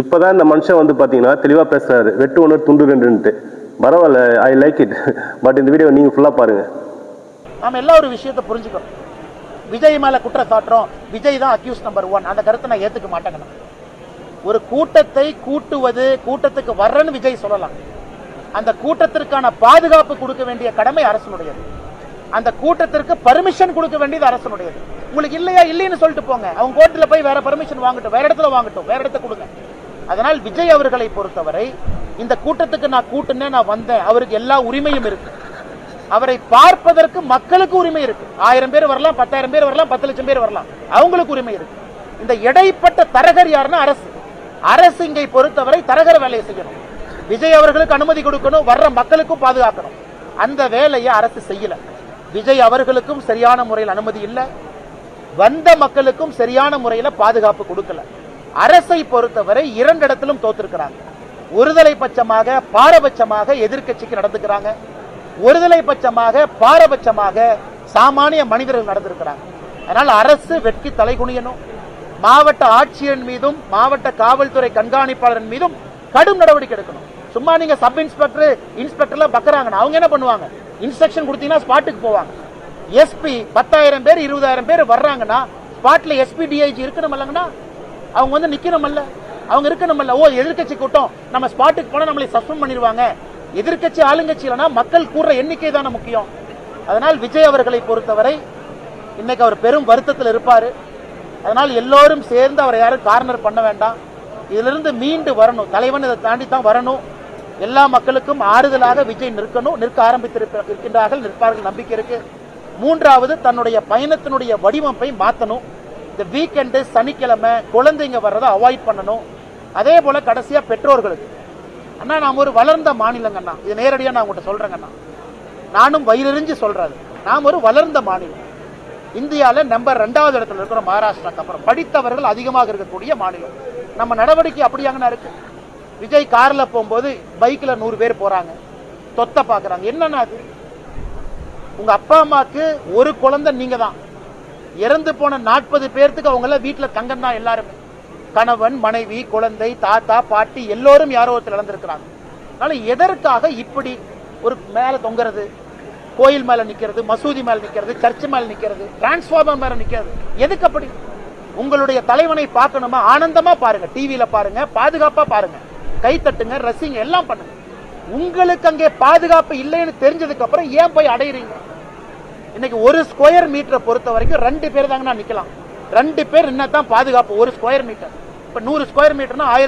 இப்போ தான் இந்த மனுஷன் வந்து பார்த்தீங்கன்னா தெளிவாக பேசுகிறாரு வெட்டு ஒன்று துண்டு ரெண்டுன்ட்டு. பரவாயில்ல ஐ லைக் இட் பட் இந்த வீடியோ நீங்கள் ஃபுல்லாக பாருங்கள் நாம் எல்லா ஒரு விஷயத்தை புரிஞ்சுக்கணும். விஜய் மேலே குற்றம் சாட்டுறோம் விஜய் தான் அக்யூஸ் நம்பர் ஒன் அந்த கருத்தை நான் ஏற்றுக்க மாட்டேங்கண்ணா ஒரு கூட்டத்தை கூட்டுவது கூட்டத்துக்கு வர்றேன்னு விஜய் சொல்லலாம். அந்த கூட்டத்திற்கான பாதுகாப்பு கொடுக்க வேண்டிய கடமை அரசனுடையது. அந்த கூட்டத்திற்கு பர்மிஷன் கொடுக்க வேண்டியது அரசனுடையது. உங்களுக்கு இல்லையா இல்லைன்னு சொல்லிட்டு போங்க. அவங்க கோர்ட்டில் போய் வேற பர்மிஷன் வாங்கட்டும். வேற இடத்துல வாங்கட்டும். வேற இடத்த கொடுங்க. அதனால் விஜய் அவர்களை பொறுத்தவரை இந்த கூட்டத்துக்கு நான் கூட்டுனே நான் வந்தேன். அவருக்கு எல்லா உரிமையும் இருக்கு. அவரை பார்ப்பதற்கு மக்களுக்கு உரிமை இருக்கு. ஆயிரம் பேர் வரலாம் பத்தாயிரம் பேர் வரலாம் பத்து லட்சம் பேர் வரலாம். அவங்களுக்கு உரிமை இருக்கு. இந்த இடைப்பட்ட தரகர் யாருன்னா அரசு. அரசு இங்கே பொறுத்தவரை தரகர் வேலையை செய்யணும். விஜய் அவர்களுக்கு அனுமதி கொடுக்கணும் வர்ற மக்களுக்கும் பாதுகாக்கணும். அந்த வேலையை அரசு செய்யல. விஜய் அவர்களுக்கும் சரியான முறையில் அனுமதி இல்லை. வந்த மக்களுக்கும் சரியான முறையில் பாதுகாப்பு கொடுக்கல. அரசை பொறுத்தவரை இரண்டு இடத்திலும் தோத்திருக்கிறாங்க. ஒருதலை பட்சமாக பாரபட்சமாக எதிர்க்கட்சிக்கு நடந்துக்கிறாங்க. ஒருதலை பட்சமாக பாரபட்சமாக சாமானிய மனிதர்கள் நடந்திருக்கிறாங்க. அதனால் அரசு வெட்கி தலைகுனியணும் மாவட்ட ஆட்சியர் மீதும் மாவட்ட காவல்துறை கண்காணிப்பாளரின் மீதும் கடும் நடவடிக்கை எடுக்கணும். சும்மா நீங்க சப் இன்ஸ்பெக்டர் இன்ஸ்பெக்டர்லாம் பக்கறாங்கன்னு அவங்க என்ன பண்ணுவாங்க? இன்ஸ்ட்ரக்ஷன் கொடுத்தீங்கன்னா ஸ்பாட்டுக்கு போவாங்க. எஸ்பி பத்தாயிரம் பேர் இருபதாயிரம் பேர் வர்றாங்கன்னா ஸ்பாட்ல எஸ்பி டிஐஜி இருக்கணும் இல்லைங்கன்னா அவங்க வந்து நிக்கணுமல்ல. அவங்க இருக்கணுமல்ல. ஓ எதிர்கட்சி கூட்டம். நம்ம ஸ்பாட்டுக்கு போனா நம்மளை சஸ்பெண்ட் பண்ணிடுவாங்க. எதிர்க்கட்சி ஆளுங்கட்சி மக்கள் கூடுற எண்ணிக்கை தானே முக்கியம். அதனால் விஜய் அவர்களை பொறுத்தவரை இன்னைக்கு அவர் பெரும் வருத்தத்தில் இருப்பார். அதனால் எல்லோரும் சேர்ந்து அவரை யாரும் கார்னர் பண்ண வேண்டாம். இதிலிருந்து மீண்டு வரணும். தலைவன் இதை தாண்டி தான் வரணும். எல்லா மக்களுக்கும் ஆறுதலாக விஜய் நிற்கணும். நிற்க ஆரம்பித்திருக்கின்றார்கள் நிற்பார்கள். நம்பிக்கை இருக்கு. மூன்றாவது தன்னுடைய பயணத்தினுடைய வடிவமைப்பை மாற்றணும் இந்த வீக்கெண்டு சனிக்கிழமை குழந்தைங்க வர்றதை அவாய்ட் பண்ணணும். அதே போல கடைசியா பெற்றோர்களுக்கு. அண்ணா நாம் ஒரு வளர்ந்த மாநிலங்கண்ணா இது நேரடியாக நான் உங்கள்கிட்ட சொல்கிறேங்கண்ணா நானும் வயிறறிஞ்சு சொல்கிறது நாம் ஒரு வளர்ந்த மாநிலம். இந்தியாவில் நம்பர் ரெண்டாவது இடத்துல இருக்கிற மகாராஷ்டிராக்கு அப்புறம் படித்தவர்கள் அதிகமாக இருக்கக்கூடிய மாநிலம். நம்ம நடவடிக்கை அப்படியாங்கண்ணா இருக்குது விஜய் காரில் போகும்போது பைக்கில் நூறு பேர் போகிறாங்க தொத்த பார்க்குறாங்க என்னென்னா அது? உங்கள் அப்பா அம்மாவுக்கு ஒரு குழந்தை நீங்கள் தான் இறந்து போன நாற்பது பேர்த்துக்கு அவங்க எல்லாம் வீட்டுல தங்கம் தான் எல்லாருமே. கணவன் மனைவி குழந்தை தாத்தா பாட்டி எல்லோரும் யாரோ ஒருத்தர் இழந்திருக்கிறாங்க. அதனால எதற்காக இப்படி ஒரு மேல தொங்குறது? கோயில் மேல நிக்கிறது மசூதி மேல நிக்கிறது சர்ச் மேல நிக்கிறது டிரான்ஸ்ஃபார்மர் மேல நிக்கிறது? எதுக்கு அப்படி? உங்களுடைய தலைவனை பார்க்கணுமா? ஆனந்தமா பாருங்க. டிவியில பாருங்க பாதுகாப்பா பாருங்க. கை தட்டுங்க ரசிங்க எல்லாம் பண்ணுங்க. உங்களுக்கு அங்கே பாதுகாப்பு இல்லைன்னு தெரிஞ்சதுக்கு அப்புறம் ஏன் போய் அடையிறீங்க? இன்னைக்கு ஒரு ஸ்கொயர் மீட்டரை பொறுத்த வரைக்கும் ரெண்டு பேர் தாங்கண்ணா நிக்கலாம். ரெண்டு பேர் என்ன தான் பாதுகாப்பு. ஒரு ஸ்கொயர் மீட்டர் இப்போ நூறு ஸ்கொயர் மீட்டர்னா ஆயிரத்தி